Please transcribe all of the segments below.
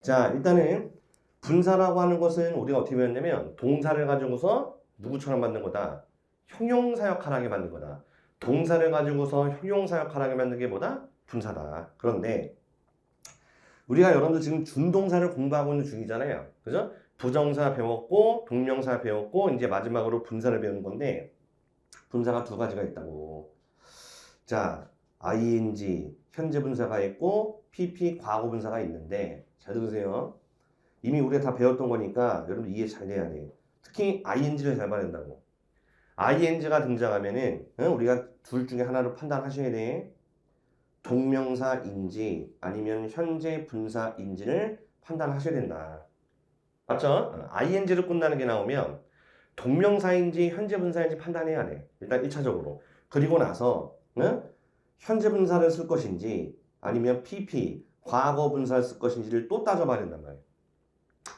자, 일단은 분사라고 하는 것은 우리가 어떻게 배웠냐면 동사를 가지고서 누구처럼 만든 거다. 형용사 역할하게 만든 거다. 동사를 가지고서 형용사 역할하게 만든 게 뭐다? 분사다. 그런데 우리가 여러분들 지금 준동사를 공부하고 있는 중이잖아요. 그죠? 부정사 배웠고 동명사 배웠고 이제 마지막으로 분사를 배우는 건데 분사가 두 가지가 있다고. 자, ing 현재 분사가 있고 pp 과거 분사가 있는데 잘 들으세요. 이미 우리가 다 배웠던 거니까 여러분 이해 잘 돼야 돼. 특히 ing를 잘 봐야 된다고. ing가 등장하면은 응? 우리가 둘 중에 하나를 판단하셔야 돼. 동명사인지 아니면 현재 분사인지를 판단하셔야 된다. 맞죠? 어, ing를 끝나는 게 나오면 동명사인지 현재 분사인지 판단해야 돼. 일단 1차적으로. 그리고 나서 응? 현재 분사를 쓸 것인지 아니면 pp 과거 분사를 쓸 것인지를 또 따져봐야 된단 말이에요.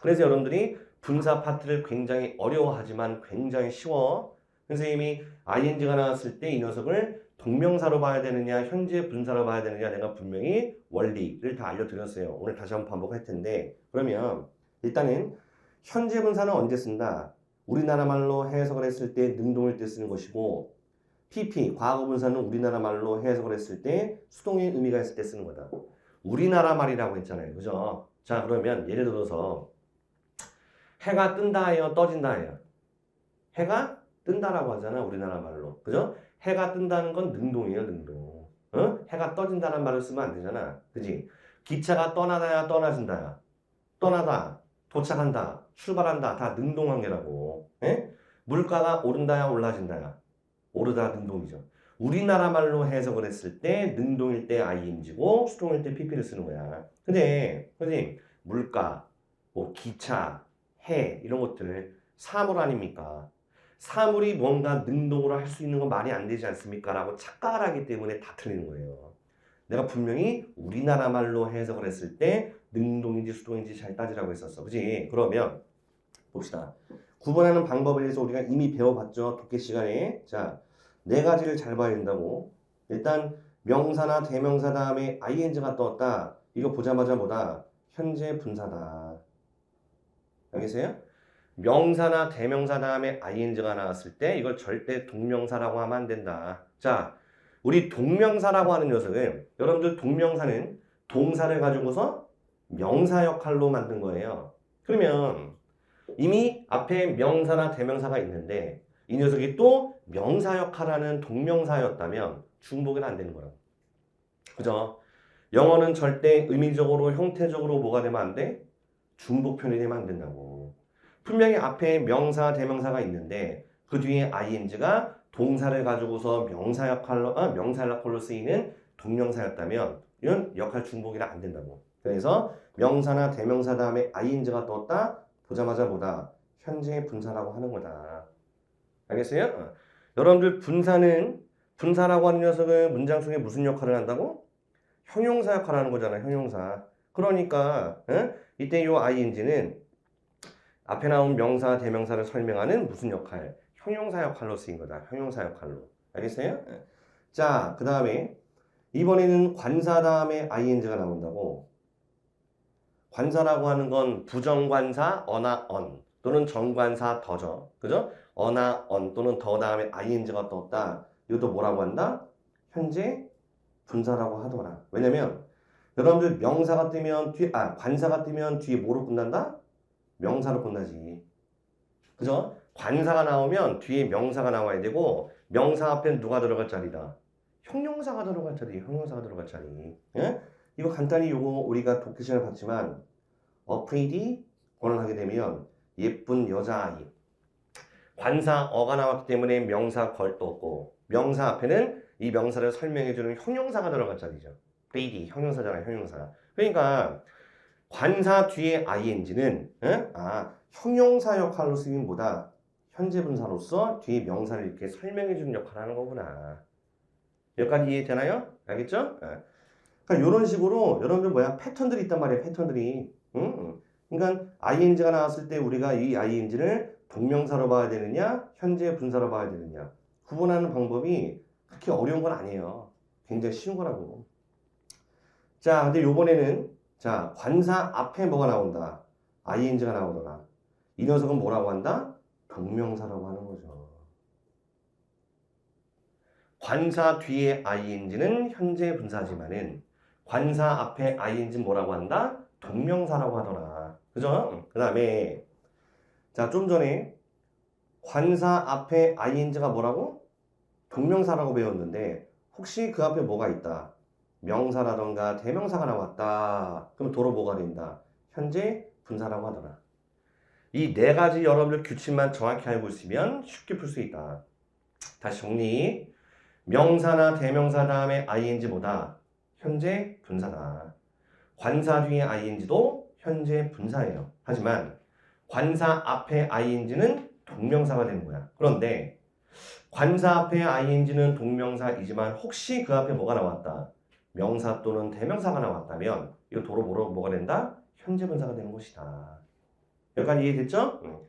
그래서 여러분들이 분사 파트를 굉장히 어려워하지만 굉장히 쉬워. 선생님이 ing가 나왔을 때 이 녀석을 동명사로 봐야 되느냐 현재 분사로 봐야 되느냐 내가 분명히 원리를 다 알려드렸어요. 오늘 다시 한번 반복할 텐데 그러면 일단은 현재 분사는 언제 쓴다? 우리나라 말로 해석을 했을 때 능동일 때 쓰는 것이고 PP 과거 분사는 우리나라 말로 해석을 했을 때 수동의 의미가 있을 때 쓰는 거다. 우리나라 말이라고 했잖아요. 그죠? 자 그러면 예를 들어서 해가 뜬다예요, 떠진다예요. 해가 뜬다라고 하잖아, 우리나라 말로. 그죠? 해가 뜬다는 건 능동이에요, 능동. 어? 해가 떠진다는 말을 쓰면 안 되잖아. 그지? 기차가 떠나다야, 떠나진다야. 떠나다, 도착한다, 출발한다, 다 능동 관계라고. 예? 물가가 오른다야, 올라진다야. 오르다 능동이죠. 우리나라 말로 해석을 했을 때 능동일 때 ing고 수동일 때 pp를 쓰는 거야. 근데 선생님 물가, 뭐 기차, 해 이런 것들 사물 아닙니까? 사물이 뭔가 능동으로 할 수 있는 건 말이 안 되지 않습니까? 라고 착각을 하기 때문에 다 틀리는 거예요. 내가 분명히 우리나라 말로 해석을 했을 때 능동인지 수동인지 잘 따지라고 했었어. 그지? 그러면 봅시다. 구분하는 방법에 대해서 우리가 이미 배워봤죠. 독해 시간에. 자, 네 가지를 잘 봐야 된다고. 일단 명사나 대명사 다음에 ing가 떴다. 이거 보자마자 뭐다? 현재 분사다. 알겠어요? 명사나 대명사 다음에 ing가 나왔을 때 이걸 절대 동명사라고 하면 안 된다. 자, 우리 동명사라고 하는 녀석은 여러분들 동명사는 동사를 가지고서 명사 역할로 만든 거예요. 그러면 이미 앞에 명사나 대명사가 있는데 이 녀석이 또 명사 역할하는 동명사였다면 중복은 안 되는 거라고. 그죠? 영어는 절대 의미적으로 형태적으로 뭐가 되면 안 돼? 중복 표현이 되면 안 된다고. 분명히 앞에 명사, 대명사가 있는데 그 뒤에 ing가 동사를 가지고서 명사 역할로, 아, 명사 역할로 쓰이는 동명사였다면 이건 역할 중복이라 안 된다고. 그래서 명사나 대명사 다음에 ing가 떴다 보자마자 뭐다 현재 분사라고 하는 거다. 알겠어요? 어. 여러분들 분사는 분사라고 하는 녀석은 문장 속에 무슨 역할을 한다고? 형용사 역할을 하는 거잖아. 형용사. 그러니까 어? 이때 요 ing는 앞에 나온 명사, 대명사를 설명하는 무슨 역할? 형용사 역할로 쓰인 거다. 형용사 역할로. 알겠어요? 예. 자, 그 다음에 이번에는 관사 다음에 ing가 나온다고. 관사라고 하는 건 부정관사, 어나 언 또는 정관사 더죠. 그죠? 어나 언 또는 더 다음에 ing가 떴다. 이것도 뭐라고 한다? 현재 분사라고 하더라. 왜냐면 여러분들 명사가 뜨면 뒤, 아 관사가 뜨면 뒤에 뭐로 끝난다? 명사로 끝나지. 그죠? 관사가 나오면 뒤에 명사가 나와야 되고 명사 앞엔 누가 들어갈 자리다? 형용사가 들어갈 자리, 형용사가 들어갈 자리. 예? 이거 간단히 요거 우리가 독해 시간을 봤지만 a pretty 권을 하게 되면 예쁜 여자아이. 관사 어가 나왔기 때문에 명사 걸 떴고 명사 앞에는 이 명사를 설명해주는 형용사가 자리죠. pretty 형용사잖아요, 형용사. 그러니까 관사 뒤에 ing는 아 형용사 역할로 쓰임보다 현재 분사로서 뒤에 명사를 이렇게 설명해주는 역할을 하는 거구나. 여기까지 이해되나요? 알겠죠? 예. 그러니까 이런 식으로 여러분들 뭐야 패턴들이 있단 말이에요. 패턴들이. 응? 그러니까 ing가 나왔을 때 우리가 이 ing를 동명사로 봐야 되느냐, 현재 분사로 봐야 되느냐 구분하는 방법이 그렇게 어려운 건 아니에요. 굉장히 쉬운 거라고. 자, 근데 요번에는 자, 관사 앞에 뭐가 나온다? ing가 나오더라. 이 녀석은 뭐라고 한다? 동명사라고 하는 거죠. 관사 뒤에 ing는 현재 분사지만은 관사 앞에 ing는 뭐라고 한다? 동명사라고 하더라. 그죠? 그 다음에 자, 좀 전에 관사 앞에 ing가 뭐라고? 동명사라고 배웠는데 혹시 그 앞에 뭐가 있다? 명사라던가 대명사가 나왔다. 그럼 도로 뭐가 된다? 현재 분사라고 하더라. 이 네 가지 여러분들 규칙만 정확히 알고 있으면 쉽게 풀 수 있다. 다시 정리. 명사나 대명사 다음에 ing보다 현재 분사다. 관사 뒤에 ing도 현재 분사예요. 하지만 관사 앞에 ing는 동명사가 되는 거야. 그런데 관사 앞에 ing는 동명사이지만 혹시 그 앞에 뭐가 나왔다? 명사 또는 대명사가 나왔다면 이거 도로 뭐로 뭐가 된다? 현재 분사가 되는 것이다. 여기까지 이해됐죠? 응.